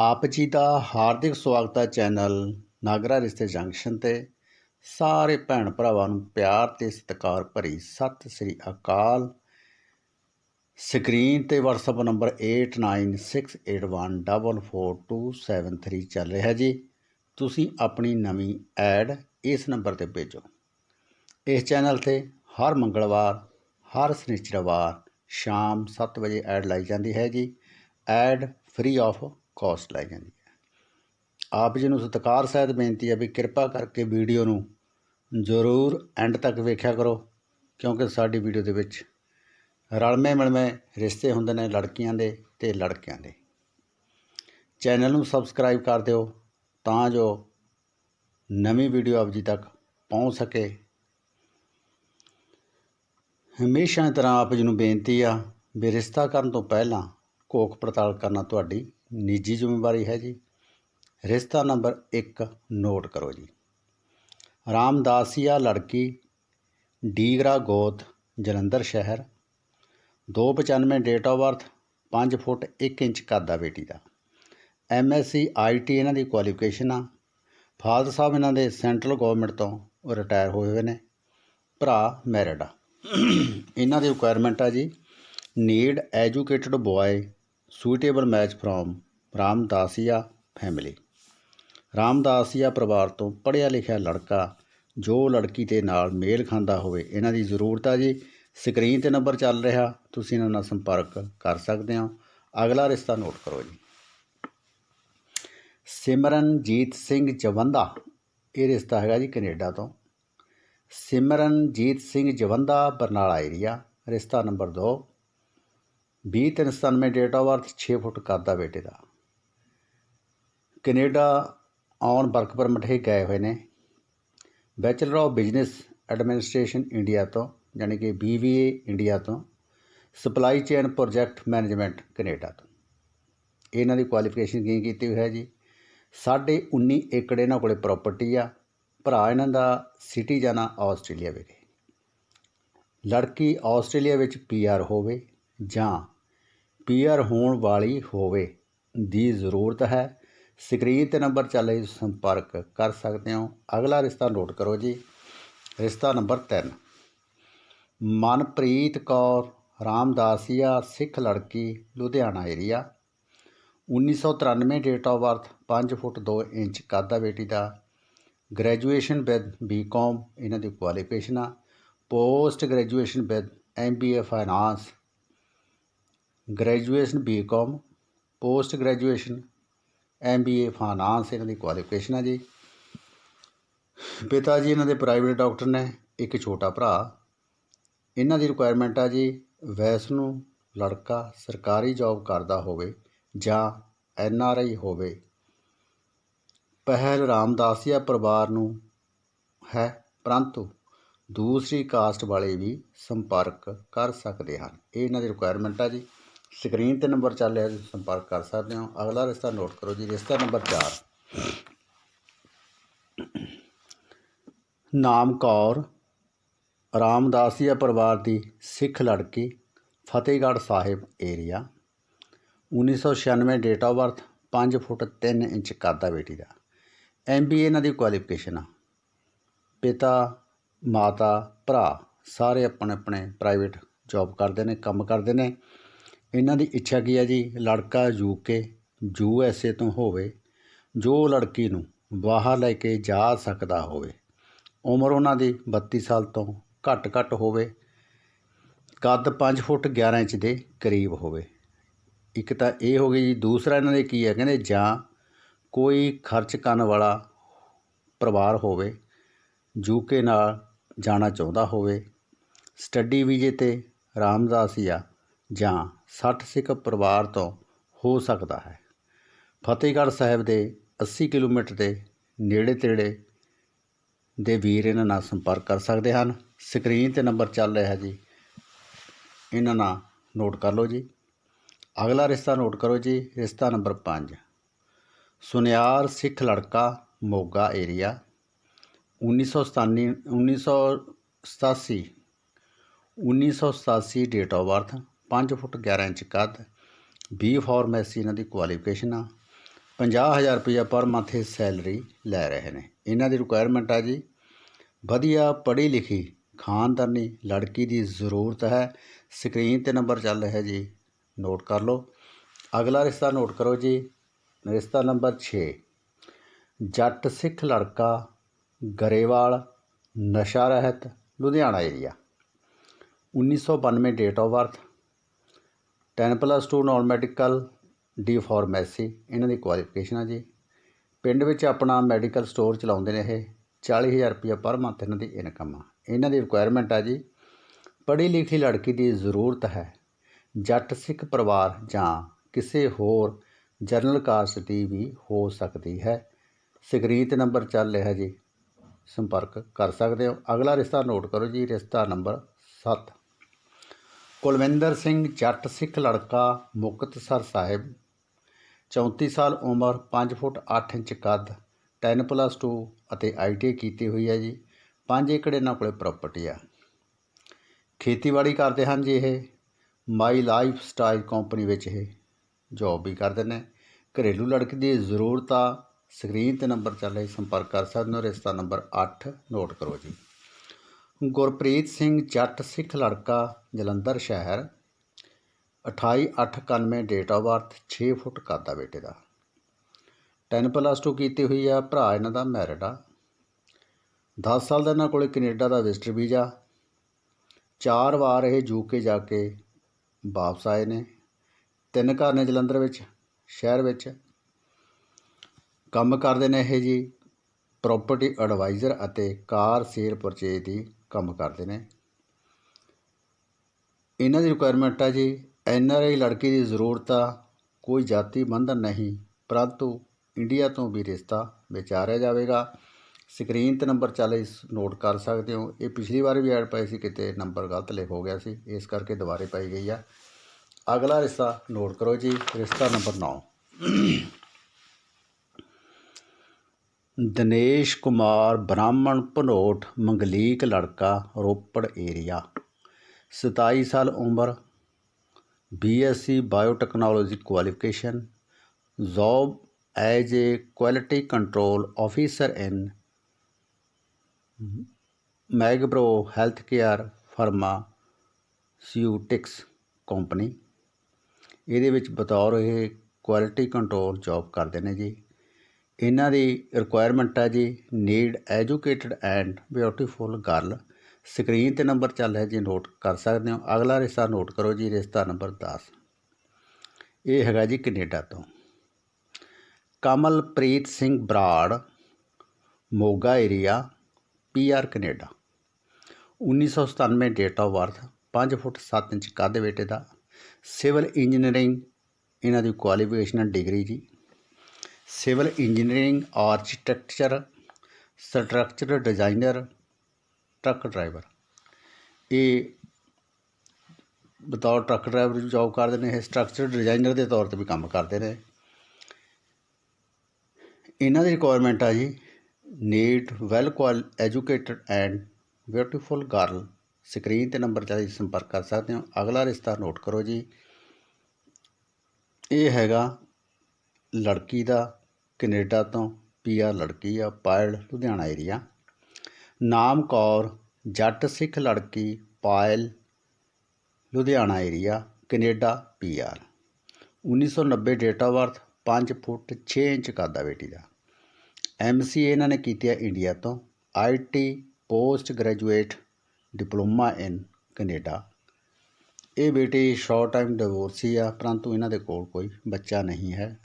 ਆਪ ਜੀ ਦਾ ਹਾਰਦਿਕ ਸਵਾਗਤ ਹੈ ਚੈਨਲ ਨਾਗਰਾ ਰਿਸ਼ਤੇ ਜੰਕਸ਼ਨ ਤੇ। ਸਾਰੇ ਭੈਣ ਭਰਾਵਾਂ ਨੂੰ ਪਿਆਰ ਤੇ ਸਤਿਕਾਰ ਭਰੀ ਸਤਿ ਸ੍ਰੀ ਅਕਾਲ। ਸਕਰੀਨ ਤੇ WhatsApp ਨੰਬਰ 8968144273 ਚੱਲ ਰਿਹਾ ਜੀ। ਤੁਸੀਂ ਆਪਣੀ ਨਵੀਂ ਐਡ ਇਸ ਨੰਬਰ ਤੇ ਭੇਜੋ। ਇਸ ਚੈਨਲ ਤੇ ਹਰ ਮੰਗਲਵਾਰ, ਹਰ ਸ਼ਨੀਚਰਵਾਰ ਸ਼ਾਮ 7 ਵਜੇ ਐਡ ਲਾਈ ਜਾਂਦੀ ਹੈ ਜੀ ਐਡ ਫ੍ਰੀ ਆਫ ਕੋਸਟ ਲੈ ਜਾਂਦੀ ਹੈ। ਆਪ ਜੀ ਨੂੰ ਸਤਿਕਾਰ ਸਹਿਤ ਬੇਨਤੀ ਹੈ ਵੀ ਕਿਰਪਾ ਕਰਕੇ ਵੀਡੀਓ ਨੂੰ ਜ਼ਰੂਰ ਐਂਡ ਤੱਕ ਵੇਖਿਆ ਕਰੋ, ਕਿਉਂਕਿ ਸਾਡੀ ਵੀਡੀਓ ਦੇ ਵਿੱਚ ਰਲਵੇਂ ਮਿਲਵੇਂ ਰਿਸ਼ਤੇ ਹੁੰਦੇ ਨੇ ਲੜਕੀਆਂ ਦੇ ਤੇ ਲੜਕਿਆਂ ਦੇ। ਚੈਨਲ ਨੂੰ ਸਬਸਕ੍ਰਾਈਬ ਕਰ ਦਿਓ ਤਾਂ ਜੋ ਨਵੀਂ ਵੀਡੀਓ ਆਪ ਜੀ ਤੱਕ ਪਹੁੰਚ ਸਕੇ। ਹਮੇਸ਼ਾ ਦੀ ਤਰ੍ਹਾਂ ਆਪ ਜੀ ਨੂੰ ਬੇਨਤੀ ਆ ਵੀ ਰਿਸ਼ਤਾ ਕਰਨ ਤੋਂ ਪਹਿਲਾਂ ਘੋਖ ਪੜਤਾਲ ਕਰਨਾ ਤੁਹਾਡੀ ਨਿੱਜੀ ਜ਼ਿੰਮੇਵਾਰੀ ਹੈ ਜੀ। ਰਿਸ਼ਤਾ ਨੰਬਰ 1 ਨੋਟ ਕਰੋ ਜੀ। ਰਾਮਦਾਸੀਆ ਲੜਕੀ, ਡੀਗਰਾ ਗੋਤ, ਜਲੰਧਰ ਸ਼ਹਿਰ। 295 date of birth 5 foot 1 inch ਕੱਦ ਆ ਬੇਟੀ ਦਾ। ਐਮਐਸਸੀ ਆਈਟੀ ਇਹਨਾਂ ਦੀ ਕੁਆਲੀਫਿਕੇਸ਼ਨ ਆ। ਫਾਦਰ ਸਾਹਿਬ ਇਹਨਾਂ ਦੇ ਸੈਂਟਰਲ ਗਵਰਨਮੈਂਟ ਤੋਂ ਰਿਟਾਇਰ ਹੋਏ ਹੋਏ ਨੇ। ਭਰਾ ਮੈਰਿਡ ਆ। ਇਹਨਾਂ ਦੀ ਰਿਕੁਆਇਰਮੈਂਟ ਆ ਜੀ need educated boy suitable match from Ramdasia family Ramdasia ਪਰਿਵਾਰ ਤੋਂ ਪੜ੍ਹਿਆ ਲਿਖਿਆ ਲੜਕਾ ਜੋ ਲੜਕੀ ਦੇ ਨਾਲ ਮੇਲ ਖਾਂਦਾ ਹੋਵੇ, ਇਹਨਾਂ ਦੀ ਜ਼ਰੂਰਤ ਆ ਜੀ। ਸਕਰੀਨ ਤੇ ਨੰਬਰ ਚੱਲ ਰਿਹਾ, ਤੁਸੀਂ ਇਹਨਾਂ ਨਾਲ ਸੰਪਰਕ ਕਰ ਸਕਦੇ ਹੋ। ਅਗਲਾ ਰਿਸ਼ਤਾ ਨੋਟ ਕਰੋ ਜੀ। ਸਿਮਰਨਜੀਤ ਸਿੰਘ ਜਵੰਦਾ, ਇਹ ਰਿਸ਼ਤਾ ਹੈਗਾ ਜੀ ਕੈਨੇਡਾ ਤੋਂ। ਸਿਮਰਨਜੀਤ ਸਿੰਘ ਜਵੰਦਾ ਬਰਨਾਲਾ ਏਰੀਆ ਰਿਸ਼ਤਾ number 2 2397 date of birth 6 foot ਕੱਦ ਦਾ ਬੇਟੇ ਦਾ। ਕੈਨੇਡਾ ਔਨ ਵਰਕ ਪਰਮਿਟ ਹੀ ਗਏ ਹੋਏ ਨੇ। Bachelor of business administration India ਤੋਂ, ਯਾਨੀ ਕਿ BBA ਇੰਡੀਆ ਤੋਂ supply chain project management Canada ਤੋਂ। ਇਹਨਾਂ ਦੀ ਕੁਆਲੀਫਿਕੇਸ਼ਨ ਕੀ ਕੀਤੀ ਹੋਈ ਹੈ ਜੀ? ਸਾਢੇ 19 ਏਕੜ ਇਹਨਾਂ ਕੋਲੇ ਪ੍ਰਾਪਰਟੀ ਆ। ਭਰਾ ਇਹਨਾਂ ਦਾ ਸਿਟੀ ਜਾਣਾ ਆਸਟ੍ਰੇਲੀਆ ਵਿਖੇ। ਲੜਕੀ ਆਸਟ੍ਰੇਲੀਆ ਵਿੱਚ ਪੀਆਰ ਹੋਵੇ ਜਾਂ ਪੀਅਰ ਹੋਣ ਵਾਲੀ ਹੋਵੇ ਦੀ ਜ਼ਰੂਰਤ ਹੈ। ਸਕਰੀਨ ਤੇ ਨੰਬਰ ਚੱਲ ਰਿਹਾ ਸੰਪਰਕ ਕਰ ਸਕਦੇ ਹੋ। ਅਗਲਾ ਰਿਸ਼ਤਾ ਨੋਟ ਕਰੋ ਜੀ। ਰਿਸ਼ਤਾ ਨੰਬਰ 3 ਮਨਪ੍ਰੀਤ ਕੌਰ, ਰਾਮਦਾਸੀਆ, ਸਿੱਖ ਲੜਕੀ, Ludhiana area 1993 date of birth 5 foot 2 inch ਕੱਦ ਦਾ ਬੇਟੀ ਦਾ। ਗ੍ਰੈਜੂਏਸ਼ਨ ਵਿਦ ਬੀਕਾਮ ਇਹਨਾਂ ਦੀ ਕੁਆਲੀਫਿਕੇਸ਼ਨ ਆ। Post graduation with MBA finance graduation BCom, post graduation M B A finance, ਇਹਨਾਂ ਦੀ ਕੁਆਲੀਫਿਕੇਸ਼ਨ ਆ ਜੀ। ਪਿਤਾ ਜੀ ਇਹਨਾਂ ਦੇ ਪ੍ਰਾਈਵੇਟ ਡਾਕਟਰ ਨੇ, ਇੱਕ ਛੋਟਾ ਭਰਾ। ਇਹਨਾਂ ਦੀ ਰਿਕੁਆਇਰਮੈਂਟ ਆ ਜੀ ਵੈਸ ਨੂੰ ਲੜਕਾ ਸਰਕਾਰੀ ਜੌਬ ਕਰਦਾ ਹੋਵੇ ਜਾਂ ਐਨ ਆਰ ਆਈ ਹੋਵੇ। ਪਹਿਲ ਰਾਮਦਾਸੀਆ ਪਰਿਵਾਰ ਨੂੰ ਹੈ, ਪਰੰਤੂ ਦੂਸਰੀ ਕਾਸਟ ਵਾਲੇ ਵੀ ਸੰਪਰਕ ਕਰ ਸਕਦੇ ਹਨ। ਇਹ ਇਹਨਾਂ ਦੀ ਰਿਕੁਆਇਰਮੈਂਟ ਆ ਜੀ। ਸਕਰੀਨ ਤੇ ਨੰਬਰ ਚੱਲ ਰਿਹਾ, ਤੁਸੀਂ ਸੰਪਰਕ ਕਰ ਸਕਦੇ ਹੋ। ਅਗਲਾ ਰਿਸ਼ਤਾ ਨੋਟ ਕਰੋ ਜੀ, ਰਿਸ਼ਤਾ ਨੰਬਰ 4 ਨਾਮ ਕੌਰ ਰਾਮਦਾਸੀਆ ਪਰਿਵਾਰ ਦੀ ਸਿੱਖ ਲੜਕੀ, Fatehgarh Sahib area 1996 date of birth 5 foot 3 inch ਕੱਦ ਦਾ। ਬੇਟੀ ਦਾ ਐਮਬੀਏ ਇਹਨਾਂ ਦੀ ਕੁਆਲੀਫਿਕੇਸ਼ਨ ਆ। ਪਿਤਾ, ਮਾਤਾ, ਭਰਾ, ਸਾਰੇ ਆਪਣੇ ਆਪਣੇ ਪ੍ਰਾਈਵੇਟ ਜੌਬ ਕਰਦੇ ਨੇ, ਕੰਮ ਕਰਦੇ ਨੇ। ਇਹਨਾਂ ਦੀ ਇੱਛਾ ਕੀ ਹੈ ਜੀ? ਲੜਕਾ ਯੂਕੇ ਯੂ ਐਸ ਏ ਤੋਂ ਹੋਵੇ, ਜੋ ਲੜਕੀ ਨੂੰ ਬਾਹਰ ਲੈ ਕੇ ਜਾ ਸਕਦਾ ਹੋਵੇ। ਉਮਰ ਉਹਨਾਂ ਦੀ 32 ਸਾਲ ਤੋਂ ਘੱਟ ਘੱਟ ਹੋਵੇ। ਕੱਦ 5 ਫੁੱਟ 11 ਇੰਚ ਦੇ ਕਰੀਬ ਹੋਵੇ। ਇੱਕ ਤਾਂ ਇਹ ਹੋ ਗਈ ਜੀ, ਦੂਸਰਾ ਇਹਨਾਂ ਦੇ ਕੀ ਹੈ? ਕਹਿੰਦੇ ਜਾਂ ਕੋਈ ਖਰਚ ਕਰਨ ਵਾਲਾ ਪਰਿਵਾਰ ਹੋਵੇ ਯੂਕੇ ਨਾਲ ਜਾਣਾ ਚਾਹੁੰਦਾ ਹੋਵੇ। ਸਟੱਡੀ ਵੀਜ਼ੇ ਤੇ ਰਾਮਦਾਸੀਆ ਜਾਂ 60 ਸਿੱਖ ਪਰਿਵਾਰ ਤੋਂ ਹੋ ਸਕਦਾ ਹੈ। ਫਤਿਹਗੜ੍ਹ ਸਾਹਿਬ ਦੇ 80 ਕਿਲੋਮੀਟਰ ਦੇ ਨੇੜੇ ਤੇੜੇ ਦੇ ਵੀਰ ਇਹਨਾਂ ਨਾਲ ਸੰਪਰਕ ਕਰ ਸਕਦੇ ਹਨ। ਸਕਰੀਨ ਤੇ ਨੰਬਰ ਚੱਲ ਰਿਹਾ ਜੀ। ਇਹਨਾਂ ਨਾਲ ਨੋਟ ਕਰ ਲਓ ਜੀ। ਅਗਲਾ ਰਿਸ਼ਤਾ ਨੋਟ ਕਰੋ ਜੀ। ਰਿਸ਼ਤਾ ਨੰਬਰ 5 ਸੁਨਿਆਰ ਸਿੱਖ ਲੜਕਾ Moga area. 1997 1987 1987 date of birth 5 foot 11 inch ਕੱਦ ਬੀ ਫਾਰਮੇਸੀ ਇਹਨਾਂ ਦੀ ਕੁਆਲੀਫਿਕੇਸ਼ਨ ਆ 50000 ਰੁਪਇਆ ਪਰ ਮੰਥ ਇਹ ਸੈਲਰੀ ਲੈ ਰਹੇ ਨੇ। ਇਹਨਾਂ ਦੀ ਰਿਕੁਆਇਰਮੈਂਟ ਆ ਜੀ, ਵਧੀਆ ਪੜ੍ਹੀ ਲਿਖੀ ਖਾਨਦਾਨੀ ਲੜਕੀ ਦੀ ਜ਼ਰੂਰਤ ਹੈ। ਸਕਰੀਨ ਤੇ ਨੰਬਰ ਚੱਲ ਰਿਹਾ ਜੀ ਨੋਟ ਕਰ ਲਓ। ਅਗਲਾ ਰਿਸ਼ਤਾ ਨੋਟ ਕਰੋ ਜੀ, ਰਿਸ਼ਤਾ ਨੰਬਰ 6 ਜੱਟ ਸਿੱਖ ਲੜਕਾ, ਗਰੇਵਾਲ, ਨਸ਼ਾ ਰਹਿਤ, Ludhiana area 1992 date of birth 10 plus 2 non medical, D pharmacy ਇਹਨਾਂ ਦੀ ਕੁਆਲੀਫਿਕੇਸ਼ਨ ਆ ਜੀ। ਪਿੰਡ ਵਿੱਚ ਆਪਣਾ ਮੈਡੀਕਲ ਸਟੋਰ ਚਲਾਉਂਦੇ ਨੇ ਇਹ 40000 ਰੁਪਏ ਪਰ ਮੰਥ ਇਹਨਾਂ ਦੀ ਇਨਕਮ ਆ। ਇਹਨਾਂ ਦੀ ਰਿਕੁਆਇਰਮੈਂਟ ਆ ਜੀ, ਪੜ੍ਹੀ ਲਿਖੀ ਲੜਕੀ ਦੀ ਜ਼ਰੂਰਤ ਹੈ, ਜੱਟ ਸਿੱਖ ਪਰਿਵਾਰ ਜਾਂ ਕਿਸੇ ਹੋਰ ਜਨਰਲ ਕਾਸਟ ਦੀ ਵੀ ਹੋ ਸਕਦੀ ਹੈ। ਸਕਰੀਨ ਤੇ ਨੰਬਰ ਚੱਲ ਰਿਹਾ ਜੀ, ਸੰਪਰਕ ਕਰ ਸਕਦੇ ਹੋ। ਅਗਲਾ ਰਿਸ਼ਤਾ ਨੋਟ ਕਰੋ ਜੀ, ਰਿਸ਼ਤਾ ਨੰਬਰ 7 ਕੁਲਵਿੰਦਰ ਸਿੰਘ ਜੱਟ ਸਿੱਖ ਲੜਕਾ ਮੁਕਤਸਰ ਸਾਹਿਬ 34 ਸਾਲ ਉਮਰ 5 ਫੁੱਟ 8 ਇੰਚ ਕੱਦ 10 ਪਲੱਸ 2 ਅਤੇ ਆਈਟੀ ਕੀਤੀ ਹੋਈ ਹੈ ਜੀ। 5 ਏਕੜ ਇਹਨਾਂ ਕੋਲੇ ਪ੍ਰਾਪਰਟੀ ਆ। ਖੇਤੀਬਾੜੀ ਕਰਦੇ ਹਨ ਜੀ ਇਹ। ਮਾਈ ਲਾਈਫ ਸਟਾਈਲ ਕੰਪਨੀ ਵਿੱਚ ਇਹ ਜੌਬ ਵੀ ਕਰਦੇ ਨੇ। ਘਰੇਲੂ ਲੜਕੀ ਦੀ ਜ਼ਰੂਰਤ ਆ। ਸਕਰੀਨ ਤੇ ਨੰਬਰ ਚੱਲ ਰਿਹਾ, ਸੰਪਰਕ ਕਰ ਸਕਦੇ ਹੋ। ਰਿਸ਼ਤਾ ਨੰਬਰ 8 ਨੋਟ ਕਰੋ ਜੀ। ਗੁਰਪ੍ਰੀਤ ਸਿੰਘ ਜੱਟ ਸਿੱਖ ਲੜਕਾ, ਜਲੰਧਰ ਸ਼ਹਿਰ 2891 ਡੇਟ ਆਫ ਬਰਥ 6 ਫੁੱਟ ਕੱਦ ਆ ਬੇਟੇ ਦਾ। 10 ਪਲੱਸ 2 ਕੀਤੀ ਹੋਈ ਆ, ਭਰਾ ਇਹਨਾਂ ਦਾ ਮੈਰਿਡ ਆ। 10 ਸਾਲ ਦਾ ਇਹਨਾਂ ਕੋਲੇ ਕੈਨੇਡਾ ਦਾ ਵਿਜ਼ਟਰ ਵੀਜ਼ਾ। ਚਾਰ ਵਾਰ ਇਹ ਯੂਕੇ ਜਾ ਕੇ ਵਾਪਸ ਆਏ ਨੇ। ਤਿੰਨ ਘਰ ਨੇ ਜਲੰਧਰ ਵਿੱਚ, ਸ਼ਹਿਰ ਵਿੱਚ। ਕੰਮ ਕਰਦੇ ਨੇ ਇਹ ਜੀ ਪ੍ਰਾਪਰਟੀ ਐਡਵਾਈਜ਼ਰ ਅਤੇ ਕਾਰ ਸੇਲ ਪਰਚੇਜ ਦੀ ਕੰਮ ਕਰਦੇ ਨੇ। ਇਹਨਾਂ ਦੀ ਰਿਕੁਆਇਰਮੈਂਟ ਆ ਜੀ ਐਨ ਆਰ ਆਈ ਲੜਕੀ ਦੀ ਜ਼ਰੂਰਤ ਆ, ਕੋਈ ਜਾਤੀ ਬੰਧਨ ਨਹੀਂ, ਪਰੰਤੂ ਇੰਡੀਆ ਤੋਂ ਵੀ ਰਿਸ਼ਤਾ ਵਿਚਾਰਿਆ ਜਾਵੇਗਾ। ਸਕਰੀਨ ਤੇ ਨੰਬਰ ਚੱਲ ਨੋਟ ਕਰ ਸਕਦੇ ਹੋ। ਇਹ ਪਿਛਲੀ ਵਾਰ ਵੀ ਐਡ ਪਾਈ ਸੀ, ਕਿਤੇ ਨੰਬਰ ਗਲਤ ਲਿਖ ਹੋ ਗਿਆ ਸੀ, ਇਸ ਕਰਕੇ ਦੁਬਾਰੇ ਪਾਈ ਗਈ ਆ। ਅਗਲਾ ਰਿਸ਼ਤਾ ਨੋਟ ਕਰੋ ਜੀ, ਰਿਸ਼ਤਾ ਨੰਬਰ 9 ਦਿਨੇਸ਼ ਕੁਮਾਰ ਬ੍ਰਾਹਮਣ ਭਨੋਟ, ਮੰਗਲੀਕ ਲੜਕਾ, ਰੋਪੜ ਏਰੀਆ 27 ਸਾਲ ਉਮਰ BSc biotechnology qualification job as a quality control officer in Magbro health care pharmaceutics company ਇਹਦੇ ਵਿੱਚ ਬਤੌਰ ਇਹ ਕੁਆਲਿਟੀ ਕੰਟਰੋਲ ਜੌਬ ਕਰਦੇ ਨੇ ਜੀ। ਇਹਨਾਂ ਦੀ ਰਿਕੁਆਇਰਮੈਂਟ ਹੈ ਜੀ need educated and beautiful girl screen ਤੇ ਨੰਬਰ ਚੱਲ ਰਿਹਾ ਜੀ ਨੋਟ ਕਰ ਸਕਦੇ ਹੋ। ਅਗਲਾ ਰਿਸ਼ਤਾ ਨੋਟ ਕਰੋ ਜੀ, ਰਿਸ਼ਤਾ ਨੰਬਰ 10 ਇਹ ਹੈਗਾ ਜੀ ਕੈਨੇਡਾ ਤੋਂ। Kamalpreet Singh Brar, Moga area PR Canada. 1997 date of birth 5 foot 7 inch ਕੱਦ ਬੇਟੇ ਦਾ। ਸਿਵਲ ਇੰਜੀਨੀਅਰਿੰਗ ਇਹਨਾਂ ਦੀ ਕੁਆਲੀਫਿਕੇਸ਼ਨ ਡਿਗਰੀ ਜੀ। Civil engineering, architecture structure designer, truck driver. ਇਹ ਬਤੌਰ ਟਰੱਕ ਡਰਾਈਵਰ ਜੌਬ ਕਰਦੇ ਨੇ, ਇਹ ਸਟਰਕਚਰ ਡਿਜ਼ਾਈਨਰ ਦੇ ਤੌਰ ਤੇ ਵੀ ਕੰਮ ਕਰਦੇ ਨੇ। ਇਹਨਾਂ ਦੀ ਰਿਕੁਆਇਰਮੈਂਟ ਆ ਜੀ need well ਕੁਆਲ educated and beautiful girl screen ਤੇ ਨੰਬਰ ਤੇ ਸੰਪਰਕ ਕਰ ਸਕਦੇ ਹੋ। ਅਗਲਾ ਰਿਸ਼ਤਾ ਨੋਟ ਕਰੋ ਜੀ। ਇਹ ਹੈਗਾ ਲੜਕੀ ਦਾ, ਕਨੇਡਾ ਤੋਂ ਪੀਆਰ ਲੜਕੀ ਆ, ਪਾਇਲ, ਲੁਧਿਆਣਾ ਏਰੀਆ ਨਾਮ ਕੌਰ, ਜੱਟ ਸਿੱਖ ਲੜਕੀ, Payal, Ludhiana area Canada, PR. 1990 date of birth 5 foot 6 inch ਕੱਦ ਆ ਬੇਟੀ ਦਾ। ਐਮਸੀਏ ਇਹਨਾਂ ਨੇ ਕੀਤੀ ਹੈ ਇੰਡੀਆ ਤੋਂ। IT post graduate diploma in Canada. ਇਹ ਬੇਟੀ ਸ਼ਾਰਟ ਟਾਈਮ ਡਿਵੋਰਸੀ ਆ, ਪਰੰਤੂ ਇਹਨਾਂ ਦੇ ਕੋਲ ਕੋਈ ਬੱਚਾ ਨਹੀਂ ਹੈ।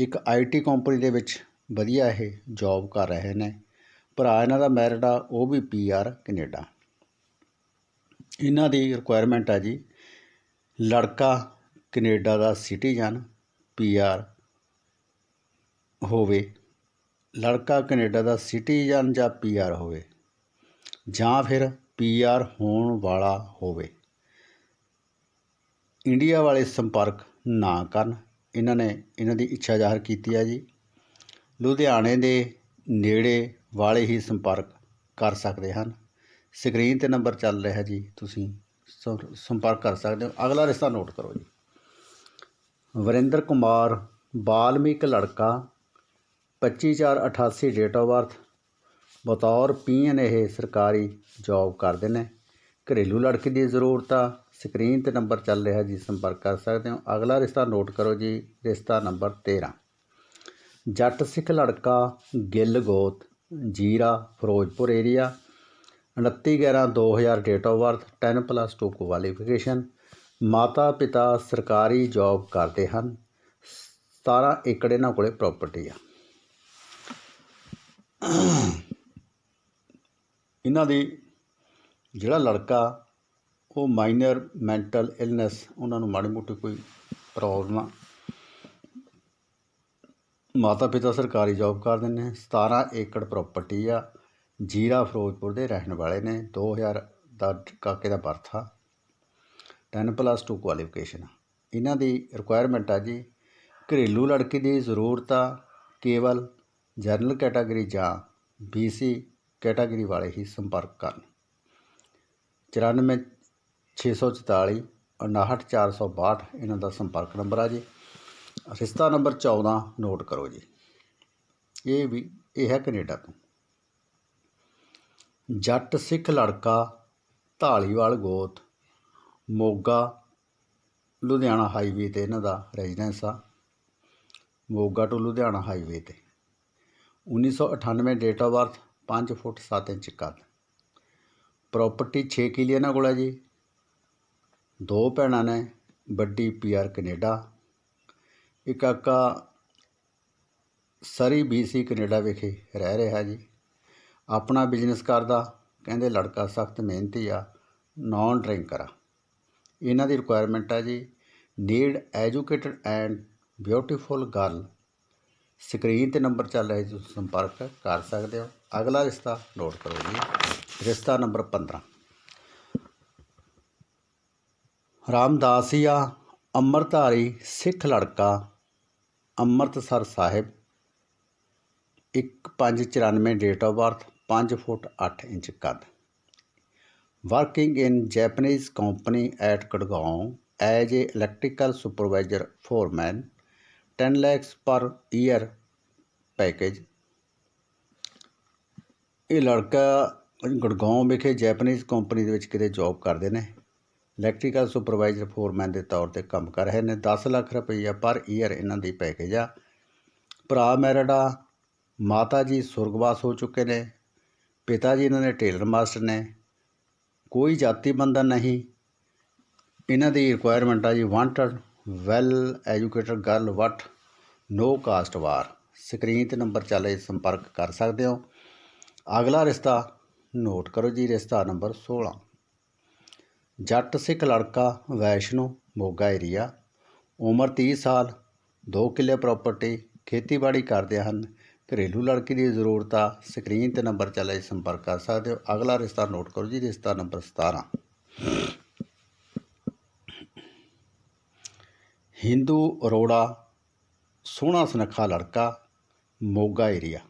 ਇੱਕ ਆਈਟੀ ਕੰਪਨੀ ਦੇ ਵਿੱਚ ਵਧੀਆ ਇਹ ਜੋਬ ਕਰ ਰਹੇ ਨੇ। ਭਰਾ ਇਹਨਾਂ ਦਾ ਮੈਰਿਡ ਆ ਉਹ ਵੀ ਪੀਆਰ ਕੈਨੇਡਾ। ਇਹਨਾਂ ਦੀ ਰਿਕੁਆਇਰਮੈਂਟ ਆ ਜੀ, ਲੜਕਾ ਕੈਨੇਡਾ ਦਾ ਸਿਟੀਜ਼ਨ ਪੀਆਰ ਹੋਵੇ, ਲੜਕਾ ਕੈਨੇਡਾ ਦਾ ਸਿਟੀਜ਼ਨ ਜਾਂ ਪੀਆਰ ਹੋਵੇ, ਜਾਂ ਫਿਰ ਪੀਆਰ ਹੋਣ ਵਾਲਾ ਹੋਵੇ। ਇੰਡੀਆ ਵਾਲੇ ਸੰਪਰਕ ਨਾ ਕਰਨ ਇਹਨਾਂ ਨੇ ਇਹਨਾਂ ਦੀ ਇੱਛਾ ਜ਼ਾਹਰ ਕੀਤੀ ਹੈ ਜੀ। ਲੁਧਿਆਣੇ ਦੇ ਨੇੜੇ ਵਾਲੇ ਹੀ ਸੰਪਰਕ ਕਰ ਸਕਦੇ ਹਨ। ਸਕਰੀਨ ਤੇ ਨੰਬਰ ਚੱਲ ਰਿਹਾ ਜੀ, ਤੁਸੀਂ ਸੰਪਰਕ ਕਰ ਸਕਦੇ ਹੋ। ਅਗਲਾ ਰਿਸ਼ਤਾ ਨੋਟ ਕਰੋ ਜੀ। ਵਰਿੰਦਰ ਕੁਮਾਰ, ਬਾਲਮੀਕ ਲੜਕਾ 25488 ਡੇਟ ਆਫ ਬਰਥ ਬਤੌਰ ਪੀਐਨ ਇਹ ਸਰਕਾਰੀ ਜੌਬ ਕਰਦੇ ਨੇ। ਘਰੇਲੂ ਲੜਕੀ ਦੀ ਜ਼ਰੂਰਤ ਆ। ਸਕਰੀਨ ਤੇ ਨੰਬਰ ਚੱਲ ਰਿਹਾ ਜੀ, ਸੰਪਰਕ ਕਰ ਸਕਦੇ ਹੋ। ਅਗਲਾ ਰਿਸ਼ਤਾ ਨੋਟ ਕਰੋ ਜੀ, ਰਿਸ਼ਤਾ ਨੰਬਰ 13 ਜੱਟ ਸਿੱਖ ਲੜਕਾ ਗਿੱਲ ਗੋਤ Zira, Ferozepur area 29 11 2000 date of birth 10 plus 2 qualification ਮਾਤਾ ਪਿਤਾ ਸਰਕਾਰੀ ਜੌਬ ਕਰਦੇ ਹਨ। 17 ਏਕੜ ਇਹਨਾਂ ਕੋਲੇ ਪ੍ਰਾਪਰਟੀ ਆ। ਇਹਨਾਂ ਦੀ ਜਿਹੜਾ ਲੜਕਾ, ਉਹ ਮਾਈਨਰ ਮੈਂਟਲ ਇਲਨੈਸ ਉਹਨਾਂ ਨੂੰ ਮਾੜੀ ਮੋਟੀ ਕੋਈ ਪ੍ਰੋਬਲਮ ਆ। ਮਾਤਾ ਪਿਤਾ ਸਰਕਾਰੀ ਜੌਬ ਕਰਦੇ ਨੇ। 17 ਏਕੜ ਪ੍ਰਾਪਰਟੀ ਆ। ਜੀਰਾ ਫਿਰੋਜ਼ਪੁਰ ਦੇ ਰਹਿਣ ਵਾਲੇ ਨੇ। 2000 ਦਾ ਕਾਕੇ ਦਾ ਬਰਥ ਆ। 10 ਪਲੱਸ 2 ਕੁਆਲੀਫਿਕੇਸ਼ਨ ਇਹਨਾਂ ਦੀ ਰਿਕੁਆਇਰਮੈਂਟ ਆ ਜੀ, ਘਰੇਲੂ ਲੜਕੀ ਦੀ ਜ਼ਰੂਰਤ ਆ ਕੇਵਲ ਜਨਰਲ ਕੈਟਾਗਰੀ ਜਾਂ ਬੀਸੀ ਕੈਟਾਗਰੀ ਵਾਲੇ ਹੀ ਸੰਪਰਕ ਕਰਨ। 94 644 59462 ਇਹਨਾਂ ਦਾ ਸੰਪਰਕ ਨੰਬਰ ਆ ਜੀ। ਰਿਸ਼ਤਾ ਨੰਬਰ 14 ਨੋਟ ਕਰੋ ਜੀ। ਇਹ ਵੀ, ਇਹ ਹੈ ਕੈਨੇਡਾ ਤੋਂ। ਜੱਟ ਸਿੱਖ ਲੜਕਾ ਢਾਲੀਵਾਲ ਗੋਤ, ਮੋਗਾ, ਲੁਧਿਆਣਾ ਹਾਈਵੇ ਤੇ ਇਹਨਾਂ ਦਾ ਰੈਜ਼ੀਡੈਂਸ ਆ। ਮੋਗਾ ਟੂ ਲੁਧਿਆਣਾ ਹਾਈਵੇ ਤੇ। 1998 date of birth 5 foot 7 inch ਕੱਦ। ਪ੍ਰੋਪਰਟੀ ਛੇ ਕਿੱਲੇ ਇਹਨਾਂ ਕੋਲ ਹੈ ਜੀ। ਦੋ ਭੈਣਾਂ ਨੇ, ਵੱਡੀ ਪੀਆਰ ਕੈਨੇਡਾ। ਇੱਕ ਕਾਕਾ ਸਰੀ ਬੀਸੀ ਕੈਨੇਡਾ ਵਿਖੇ ਰਹਿ ਰਿਹਾ ਜੀ। ਆਪਣਾ ਬਿਜ਼ਨਸ ਕਰਦਾ, ਕਹਿੰਦੇ ਲੜਕਾ ਸਖਤ ਮਿਹਨਤੀ ਆ, ਨਾਨ ਡਰਿੰਕਰ ਆ। ਇਹਨਾਂ ਦੀ ਰਿਕੁਆਇਰਮੈਂਟ ਆ ਜੀ need educated and beautiful girl screen ਤੇ ਨੰਬਰ ਚੱਲ ਰਿਹਾ ਜੀ, ਤੁਸੀਂ ਸੰਪਰਕ ਕਰ ਸਕਦੇ ਹੋ। ਅਗਲਾ ਰਿਸ਼ਤਾ ਨੋਟ ਕਰੋ ਜੀ। ਰਿਸ਼ਤਾ ਨੰਬਰ 15 ਰਾਮਦਾਸੀਆ ਅੰਮ੍ਰਿਤਧਾਰੀ ਸਿੱਖ ਲੜਕਾ Amritsar Sahib 1594 date of birth 5 foot 8 inch ਕੱਦ working in Japanese company at Gurgaon as a electrical supervisor foreman 10 lakhs per year package ਇਹ ਲੜਕਾ ਗੁੜਗਾਉਂ ਵਿਖੇ ਜੈਪਨੀਜ਼ ਕੰਪਨੀ ਦੇ ਵਿੱਚ ਕਿਤੇ ਜੌਬ ਕਰਦੇ ਨੇ। ਇਲੈਕਟ੍ਰੀਕਲ ਸੁਪਰਵਾਈਜ਼ਰ ਫੋਰਮੈਨ ਦੇ ਤੌਰ ਤੇ ਕੰਮ ਕਰ ਰਹੇ ਨੇ। 10 ਲੱਖ ਰੁਪਈਆ ਪਰ ਈਅਰ ਇਹਨਾਂ ਦੀ ਪੈਕੇਜ ਆ। ਭਰਾ ਮੈਰਿਡ ਆ ਮਾਤਾ ਜੀ ਸੁਰਗਵਾਸ ਹੋ ਚੁੱਕੇ ਨੇ। ਪਿਤਾ ਜੀ ਇਹਨਾਂ ਦੇ ਟੇਲਰ ਮਾਸਟਰ ਨੇ। ਕੋਈ ਜਾਤੀ ਬੰਧਨ ਨਹੀਂ। ਇਹਨਾਂ ਦੀ ਰਿਕੁਆਇਰਮੈਂਟ ਆ ਜੀ wanted well educated girl what no caste bar. Screen ਤੇ ਨੰਬਰ ਚੱਲੇ ਸੰਪਰਕ ਕਰ ਸਕਦੇ ਹੋ। ਅਗਲਾ ਰਿਸ਼ਤਾ ਨੋਟ ਕਰੋ ਜੀ, ਰਿਸ਼ਤਾ ਨੰਬਰ 16 ਜੱਟ ਸਿੱਖ ਲੜਕਾ ਵੈਸ਼ਨੂ ਮੋਗਾ ਏਰੀਆ, ਉਮਰ 30 ਸਾਲ 2 ਕਿੱਲੇ ਪ੍ਰਾਪਰਟੀ, ਖੇਤੀਬਾੜੀ ਕਰਦੇ ਹਨ। ਘਰੇਲੂ ਲੜਕੀ ਦੀ ਜ਼ਰੂਰਤ ਆ, ਸਕਰੀਨ ਤੇ ਨੰਬਰ ਚੱਲ ਚੱਲੇ ਸੰਪਰਕ ਕਰ ਸਕਦੇ ਹੋ। ਅਗਲਾ ਰਿਸ਼ਤਾ ਨੋਟ ਕਰੋ ਜੀ, ਰਿਸ਼ਤਾ ਨੰਬਰ 17 ਹਿੰਦੂ ਅਰੋੜਾ, ਸੋਹਣਾ ਸੁਨੱਖਾ ਲੜਕਾ, ਮੋਗਾ ਏਰੀਆ।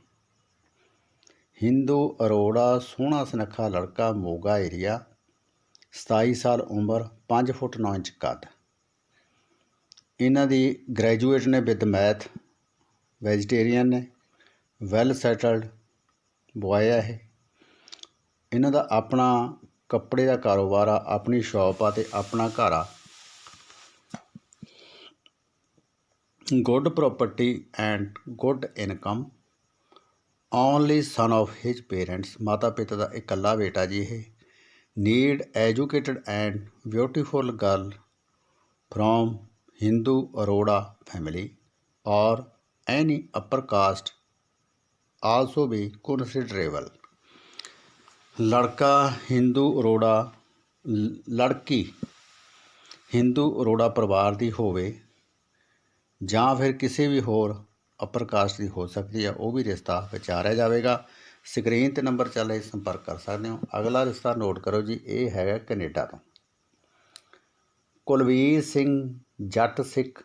ਹਿੰਦੂ ਅਰੋੜਾ ਸੋਹਣਾ ਸੁਨੱਖਾ ਲੜਕਾ ਮੋਗਾ ਏਰੀਆ 27 ਸਾਲ ਉਮਰ 5 ਫੁੱਟ 9 ਇੰਚ ਕੱਦ। ਇਹਨਾਂ ਦੀ ਗ੍ਰੈਜੂਏਟ ਨੇ ਵਿਦ ਮੈਥ ਵੈਜੀਟੇਰੀਅਨ ਨੇ ਵੈਲ ਸੈਟਲਡ ਬੁਆਏ ਆ ਇਹ। ਇਹਨਾਂ ਦਾ ਆਪਣਾ ਕੱਪੜੇ ਦਾ ਕਾਰੋਬਾਰ ਆ, ਆਪਣੀ ਸ਼ਾਪ ਆ ਤੇ ਆਪਣਾ ਘਰ ਆ। Good property and good income only son of his parents ਮਾਤਾ ਪਿਤਾ ਦਾ ਇਕੱਲਾ ਬੇਟਾ ਜੀ ਇਹ need educated and beautiful girl from Hindu Arora family or any upper caste also ਵੀ ਕੰਸੀਡਰੇਬਲ ਲੜਕਾ ਹਿੰਦੂ ਅਰੋੜਾ ਲੜਕੀ ਹਿੰਦੂ ਅਰੋੜਾ ਪਰਿਵਾਰ ਦੀ ਹੋਵੇ ਜਾਂ ਫਿਰ ਕਿਸੇ ਵੀ ਹੋਰ ਅਪਰ ਕਾਸਟ ਦੀ ਹੋ ਸਕਦੀ ਹੈ, ਉਹ ਵੀ ਰਿਸ਼ਤਾ ਵਿਚਾਰਿਆ ਜਾਵੇਗਾ। ਸਕਰੀਨ ਤੇ ਨੰਬਰ ਚੱਲ ਰਿਹਾ, ਸੰਪਰਕ ਕਰ ਸਕਦੇ ਹੋ। ਅਗਲਾ ਰਿਸ਼ਤਾ ਨੋਟ ਕਰੋ ਜੀ, ਇਹ ਹੈਗਾ ਕੈਨੇਡਾ ਤੋਂ। ਕੁਲਵੀਰ ਸਿੰਘ ਜੱਟ ਸਿੱਖ,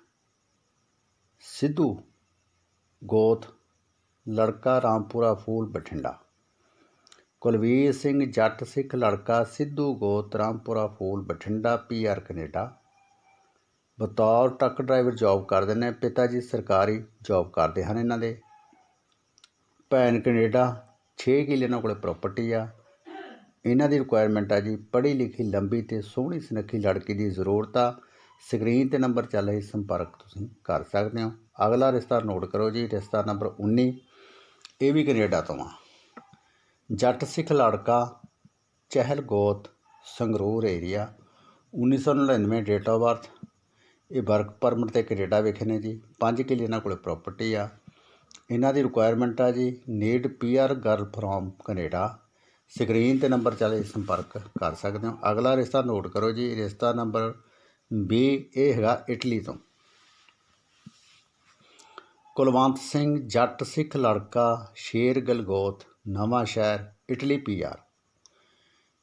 ਸਿੱਧੂ ਗੋਤ, ਲੜਕਾ ਰਾਮਪੁਰਾ ਫੂਲ ਬਠਿੰਡਾ। ਕੁਲਵੀਰ ਸਿੰਘ ਜੱਟ ਸਿੱਖ, ਲੜਕਾ ਸਿੱਧੂ ਗੋਤ, ਰਾਮਪੁਰਾ ਫੂਲ ਬਠਿੰਡਾ ਪੀਆਰ ਕੈਨੇਡਾ। ਬਤੌਰ ਟਰੱਕ ਡਰਾਈਵਰ ਜੌਬ ਕਰਦੇ ਨੇ ਪਿਤਾ ਜੀ ਸਰਕਾਰੀ ਜੌਬ ਕਰਦੇ ਹਨ ਇਹਨਾਂ ਦੇ। ਭੈਣ ਕੈਨੇਡਾ 6 ਕਿੱਲੇ ਇਹਨਾਂ ਕੋਲੇ ਪ੍ਰਾਪਰਟੀ ਆ। ਇਹਨਾਂ ਦੀ ਰਿਕੁਆਇਰਮੈਂਟ ਆ ਜੀ, ਪੜ੍ਹੀ ਲਿਖੀ, ਲੰਬੀ ਤੇ ਸੋਹਣੀ ਸੁਨੱਖੀ ਲੜਕੀ ਦੀ ਜ਼ਰੂਰਤ ਆ। ਸਕਰੀਨ ਤੇ ਨੰਬਰ ਚੱਲ ਰਹੀ, ਸੰਪਰਕ ਤੁਸੀਂ ਕਰ ਸਕਦੇ ਹੋ। ਅਗਲਾ ਰਿਸ਼ਤਾ ਨੋਟ ਕਰੋ ਜੀ, ਰਿਸ਼ਤਾ ਨੰਬਰ 19 ਇਹ ਵੀ ਕੈਨੇਡਾ ਤੋਂ ਆ। ਜੱਟ ਸਿੱਖ ਲੜਕਾ, ਚਹਿਲ ਗੋਤ, Sangrur area 1999 date of birth ਇਹ ਵਰਕ ਪਰਮਿਟ ਤੇ ਕੈਨੇਡਾ ਵਿਖੇ ਨੇ ਜੀ। 5 ਕਿੱਲੇ ਇਹਨਾਂ ਕੋਲ ਪ੍ਰੋਪਰਟੀ ਆ। ਇਹਨਾਂ ਦੀ ਰਿਕੁਆਇਰਮੈਂਟ ਆ ਜੀ need PR girl from Canada screen ਤੇ ਨੰਬਰ ਚੱਲੇ ਸੰਪਰਕ ਕਰ ਸਕਦੇ ਹੋ। ਅਗਲਾ ਰਿਸ਼ਤਾ ਨੋਟ ਕਰੋ ਜੀ, ਰਿਸ਼ਤਾ ਨੰਬਰ 20 ਇਹ ਹੈਗਾ ਇਟਲੀ ਤੋਂ। ਕੁਲਵੰਤ ਸਿੰਘ ਜੱਟ ਸਿੱਖ ਲੜਕਾ, ਸ਼ੇਰ ਗਲਗੋਤ, Nawanshahr Italy PR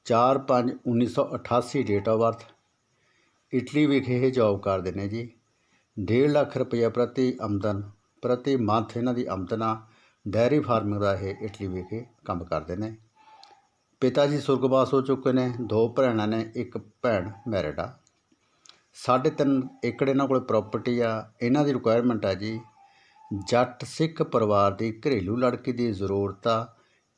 4/5/1988 date of birth Italy ਵਿਖੇ ਇਹ ਜੌਬ ਕਰਦੇ ਨੇ ਜੀ। 1.5 ਲੱਖ ਰੁਪਏ ਪ੍ਰਤੀ ਆਮਦਨ, ਪ੍ਰਤੀ ਮੰਥ ਇਹਨਾਂ ਦੀ ਆਮਦਨ ਆ ਡੈਰੀ ਫਾਰਮਿੰਗ ਦਾ ਇਹ ਇਟਲੀ ਵਿਖੇ ਕੰਮ ਕਰਦੇ ਨੇ। ਪਿਤਾ ਜੀ ਸੁਰਗਵਾਸ ਹੋ ਚੁੱਕੇ ਨੇ, ਦੋ ਭੈਣਾਂ ਨੇ, ਇੱਕ ਭੈਣ ਮੈਰਿਡ ਆ। ਸਾਢੇ ਤਿੰਨ ਏਕੜ ਇਹਨਾਂ ਕੋਲ ਪ੍ਰਾਪਰਟੀ ਆ, ਇਹਨਾਂ ਦੀ ਰਿਕੁਆਇਰਮੈਂਟ ਆ ਜੀ। ਜੱਟ ਸਿੱਖ ਪਰਿਵਾਰ ਦੀ ਘਰੇਲੂ ਲੜਕੀ ਦੀ ਜ਼ਰੂਰਤ ਆ।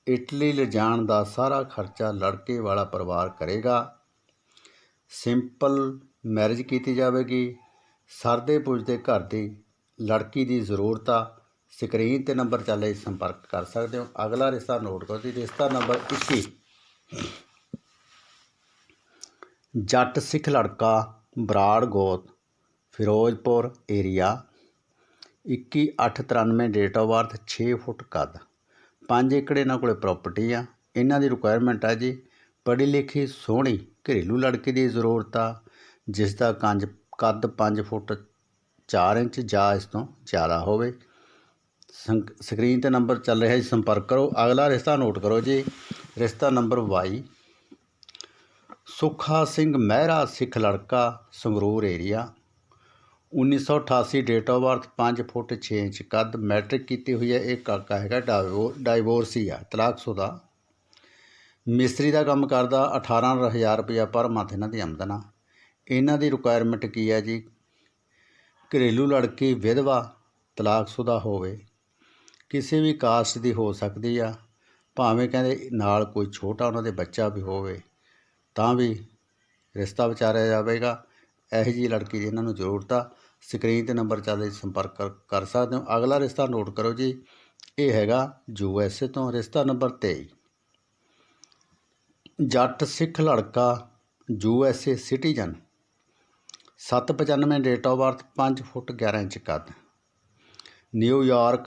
ਇਟਲੀ ਲਿਜਾਣ ਦਾ ਸਾਰਾ ਖਰਚਾ ਲੜਕੇ ਵਾਲਾ ਪਰਿਵਾਰ ਕਰੇਗਾ। ਸਿੰਪਲ ਮੈਰਿਜ ਕੀਤੀ ਜਾਵੇਗੀ। ਸਰਦੇ ਪੁੱਜਦੇ ਘਰ ਦੀ ਲੜਕੀ ਦੀ ਜ਼ਰੂਰਤ ਆ। ਸਕਰੀਨ ਤੇ ਨੰਬਰ ਚੱਲੇ ਸੰਪਰਕ ਕਰ ਸਕਦੇ ਹੋ। ਅਗਲਾ ਰਿਸ਼ਤਾ ਨੋਟ ਕਰੋ ਜੀ, ਰਿਸ਼ਤਾ ਨੰਬਰ 21 ਜੱਟ ਸਿੱਖ ਲੜਕਾ, ਬਰਾੜ ਗੋਤ, Firozpur area 21/8/93 date of birth 6 foot ਕੱਦ। 5 ਏਕੜ ਇਹਨਾਂ ਕੋਲੇ ਪ੍ਰਾਪਰਟੀ ਆ। ਇਹਨਾਂ ਦੀ ਰਿਕੁਆਇਰਮੈਂਟ ਆ ਜੀ, ਪੜ੍ਹੀ ਲਿਖੀ, ਸੋਹਣੀ, ਘਰੇਲੂ ਲੜਕੀ ਦੀ ਜ਼ਰੂਰਤ ਆ। ਜਿਸ ਦਾ ਕੰਜ ਕੱਦ 5 ਫੁੱਟ 4 ਇੰਚ ਜਾਂ ਇਸ ਤੋਂ ਜ਼ਿਆਦਾ ਹੋਵੇ। ਸੰਕ- ਸਕਰੀਨ ਤੇ ਨੰਬਰ ਚੱਲ ਰਿਹਾ ਜੀ, ਸੰਪਰਕ ਕਰੋ। ਅਗਲਾ ਰਿਸ਼ਤਾ ਨੋਟ ਕਰੋ ਜੀ। ਰਿਸ਼ਤਾ ਨੰਬਰ 22 ਸੁੱਖਾ ਸਿੰਘ ਮਹਿਰਾ ਸਿੱਖ ਲੜਕਾ, Sangrur area 1988 date of birth 5 foot 6 inch ਕੱਦ ਮੈਟ੍ਰਿਕ ਕੀਤੀ ਹੋਈ ਹੈ। ਇਹ ਕਾਕਾ ਹੈਗਾ ਡਾਈਵੋ ਡਾਈਵੋਰਸੀ ਆ ਤਲਾਕਸ਼ੁਦਾ ਮਿਸਤਰੀ ਦਾ ਕੰਮ ਕਰਦਾ 18000 ਰੁਪਇਆ ਪਰ ਮੰਥ ਇਹਨਾਂ ਦੀ ਆਮਦਨ ਆ। ਇਹਨਾਂ ਦੀ ਰਿਕੁਆਇਰਮੈਂਟ ਕੀ ਹੈ ਜੀ? ਘਰੇਲੂ ਲੜਕੀ ਵਿਧਵਾ ਤਲਾਕਸ਼ੁਦਾ ਹੋਵੇ, ਕਿਸੇ ਵੀ ਕਾਸਟ ਦੀ ਹੋ ਸਕਦੀ ਆ, ਭਾਵੇਂ ਕਹਿੰਦੇ ਨਾਲ ਕੋਈ ਛੋਟਾ ਉਹਨਾਂ ਦੇ ਬੱਚਾ ਵੀ ਹੋਵੇ, ਤਾਂ ਵੀ ਰਿਸ਼ਤਾ ਵਿਚਾਰਿਆ ਜਾਵੇਗਾ। ਇਹੋ ਜਿਹੀ ਲੜਕੀ ਦੀ ਇਹਨਾਂ ਨੂੰ ਜ਼ਰੂਰਤ ਆ। ਸਕਰੀਨ ਤੇ ਨੰਬਰ ਚੱਲਦੇ ਸੰਪਰਕ ਕਰ- ਕਰ ਸਕਦੇ ਹੋ। ਅਗਲਾ ਰਿਸ਼ਤਾ ਨੋਟ ਕਰੋ ਜੀ। ਇਹ ਹੈਗਾ ਯੂ ਐਸ ਏ ਤੋਂ ਰਿਸ਼ਤਾ ਨੰਬਰ 23 ਜੱਟ ਸਿੱਖ ਲੜਕਾ U S A citizen 795 date of birth 5 foot 11 inch ਕੱਦ। New York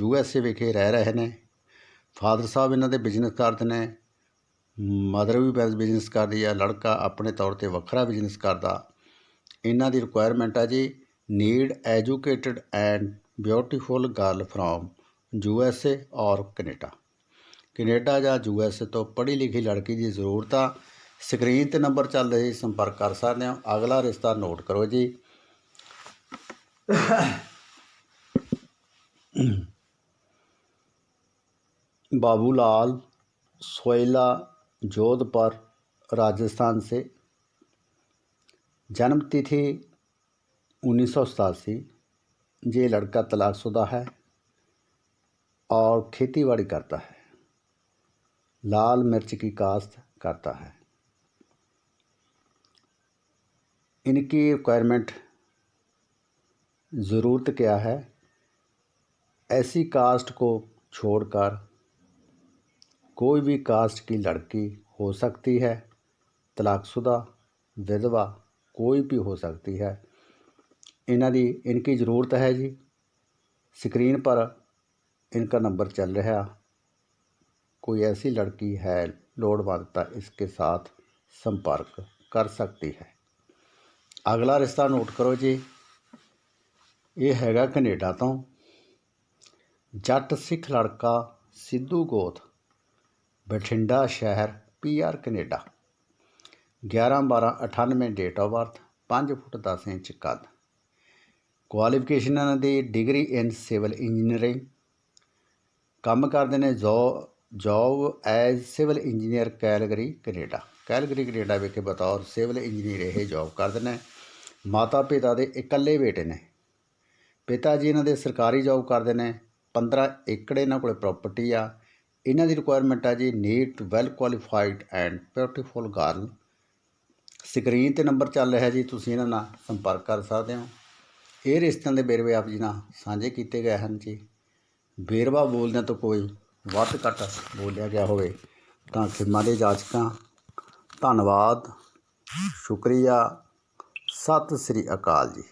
U S A ਵਿਖੇ ਰਹਿ ਰਹੇ ਨੇ। ਫਾਦਰ ਸਾਹਿਬ ਇਹਨਾਂ ਦੇ ਬਿਜ਼ਨਸ ਕਰਦੇ ਨੇ। ਮਦਰ ਵੀ ਬਿਜ਼ਨਸ ਕਰਦੀ ਆ। ਲੜਕਾ ਆਪਣੇ ਤੌਰ ਤੇ ਵੱਖਰਾ ਬਿਜ਼ਨਸ ਕਰਦਾ। ਇਹਨਾਂ ਦੀ ਰਿਕੁਆਇਰਮੈਂਟ ਆ ਜੀ need educated and beautiful girl from U S A or Canada. Canada ਜਾਂ ਯੂ ਐਸ ਏ ਤੋਂ ਪੜ੍ਹੀ ਲਿਖੀ ਲੜਕੀ ਦੀ ਜ਼ਰੂਰਤ ਆ। ਸਕਰੀਨ ਤੇ ਨੰਬਰ ਚੱਲ ਰਹੇ ਸੰਪਰਕ ਕਰ ਸਕਦੇ ਹੋ ਅਗਲਾ ਰਿਸ਼ਤਾ ਨੋਟ ਕਰੋ ਜੀ बाबूलाल सोयला जोधपुर राजस्थान से जन्म तिथि उन्नीस सौ सतासी ये लड़का तलाकशुदा है और खेतीबाड़ी करता है लाल मिर्च की काश्त करता है इनकी रिक्वायरमेंट ज़रूरत क्या है? ऐसी कास्ट को छोड़कर कोई भी कास्ट की लड़की हो सकती है, तलाकशुदा, विधवा कोई भी हो सकती है। इन्ह दी, इनकी ज़रूरत है जी। स्क्रीन पर इनका नंबर चल रहा। कोई ऐसी लड़की है, लोड़वंदता इसके साथ संपर्क कर सकती है। ਅਗਲਾ ਰਿਸ਼ਤਾ ਨੋਟ ਕਰੋ ਜੀ। ਇਹ ਹੈਗਾ ਕੈਨੇਡਾ ਤੋਂ। ਜੱਟ ਸਿੱਖ ਲੜਕਾ ਸਿੱਧੂ ਗੋਤ, ਬਠਿੰਡਾ ਸ਼ਹਿਰ PR Canada. 11/12/98 date of birth 5 foot 10 inch ਕੱਦ। ਕੁਆਲੀਫਿਕੇਸ਼ਨ ਇਹਨਾਂ ਦੀ ਡਿਗਰੀ ਇਨ ਸਿਵਲ ਇੰਜੀਨੀਅਰਿੰਗ ਕੰਮ ਕਰਦੇ ਨੇ ਜੋ job as civil engineer Calgary Canada. Calgary Canada ਵਿਖੇ ਬਤੌਰ ਸਿਵਲ ਇੰਜੀਨੀਅਰ ਇਹ ਜੌਬ ਕਰਦੇ ਨੇ ਮਾਤਾ ਪਿਤਾ ਦੇ ਇਕੱਲੇ ਬੇਟੇ ਨੇ। ਪਿਤਾ ਜੀ ਇਹਨਾਂ ਦੇ ਸਰਕਾਰੀ ਜੌਬ ਕਰਦੇ ਨੇ। 15 ਏਕੜ ਇਹਨਾਂ ਕੋਲੇ ਪ੍ਰਾਪਰਟੀ ਆ। ਇਹਨਾਂ ਦੀ ਰਿਕੁਆਇਰਮੈਂਟ ਆ ਜੀ need well qualified and beautiful girl screen ਤੇ ਨੰਬਰ ਚੱਲ ਰਿਹਾ ਜੀ, ਤੁਸੀਂ ਇਹਨਾਂ ਨਾਲ ਸੰਪਰਕ ਕਰ ਸਕਦੇ ਹੋ। ਇਹ ਰਿਸ਼ਤਿਆਂ ਦੇ ਵੇਰਵੇ ਆਪ ਜੀ ਨਾਲ ਸਾਂਝੇ ਕੀਤੇ ਗਏ ਹਨ ਜੀ। ਵੇਰਵਾ ਬੋਲਦਿਆਂ ਤੋਂ ਕੋਈ ਵੱਧ ਘੱਟ ਬੋਲਿਆ ਗਿਆ ਹੋਵੇ ਤਾਂ ਖਿਮਾ ਦੇ ਜਾਚਕਾਂ ਧੰਨਵਾਦ। ਸ਼ੁਕਰੀਆ। ਸਤਿ ਸ੍ਰੀ ਅਕਾਲ ਜੀ।